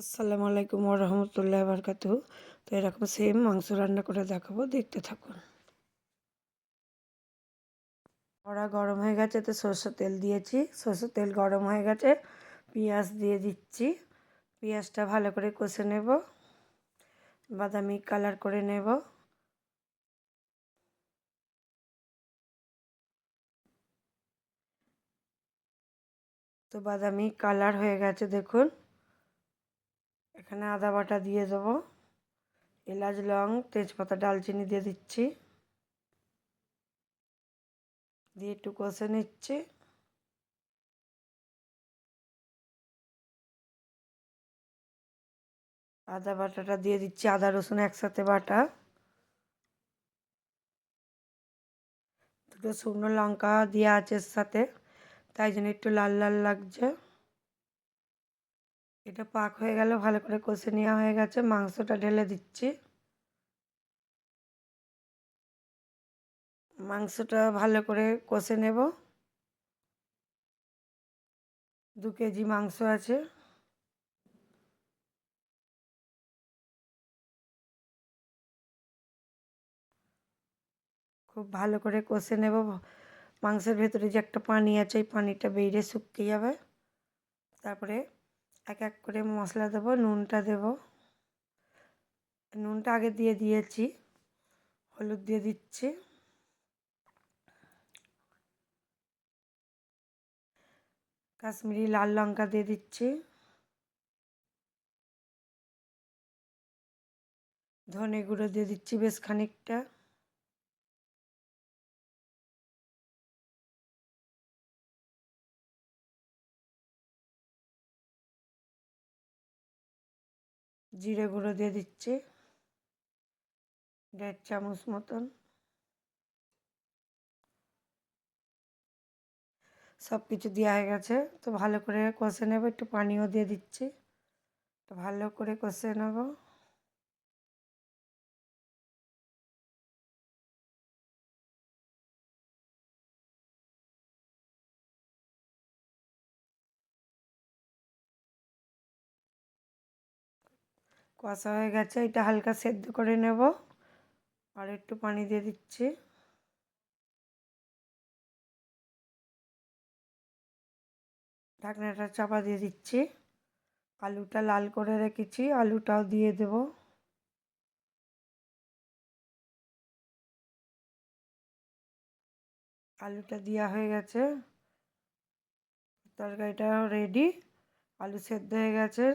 আসসালামু আলাইকুম রহমতুল্লাহ বারকাতু তো এরকম সেম মাংস রান্না করে দেখাবো, দেখতে থাকুন। কড়া গরম হয়ে গেছে, তো সরষের তেল দিয়েছি। সরষের তেল গরম হয়ে গেছে, পেঁয়াজ দিয়ে দিচ্ছি। পেঁয়াজটা ভালো করে কষে নেব। বাদামি কালার করে নেব। তো বাদামি কালার হয়ে গেছে, দেখুন। এখানে আদা বাটা দিয়ে দেবো, এলাচ, লং, তেজপাতা, ডালচিনি দিয়ে দিচ্ছি। দিয়ে একটু কষে নিচ্ছি। আদা বাটাটা দিয়ে দিচ্ছি, আদা, রসুন একসাথে বাটা। দুটো শুকনো লঙ্কা দিয়ে আছে সাথে, তাই জন্য একটু লাল লাল লাগছে। এটা পাক হয়ে গেল, ভালো করে কষে নেওয়া হয়ে গেছে, মাংসটা ঢেলে দিচ্ছি। মাংসটা ভালো করে কষে নেব। দু কেজি মাংস আছে। খুব ভালো করে কষে নেব। মাংসের ভেতরে যে একটা পানি আছে, ওই পানিটা বেরিয়ে শুকিয়ে যাবে। তারপরে এক এক করে মশলা দেবো, নুনটা দেব। নুনটা আগে দিয়ে দিয়েছি, হলুদ দিয়ে দিচ্ছি। কাশ্মীরি লাল লঙ্কা দিয়ে দিচ্ছি। ধনে গুঁড়ো দিয়ে দিচ্ছি বেশ খানিকটা। জিরে গুঁড়ো দিয়ে দিচ্ছি। দেড় চামচ মতন। সব কিছু দেওয়া হয়ে গেছে। তো ভালো করে কষে নেব, একটু পানিও দিয়ে দিচ্ছি। তো ভালো করে কষে নেব। কষা হয়ে গেছে, এটা হালকা সেদ্ধ করে নেব। আর একটু পানি দিয়ে দিচ্ছি। ঢাকনাটা চাপা দিয়ে দিচ্ছি। আলুটা লাল করে রেখেছি, আলুটাও দিয়ে দেব। আলুটা দেওয়া হয়ে গেছে। তরকারিটাও রেডি আলু সেদ্ধ হয়ে গেছে।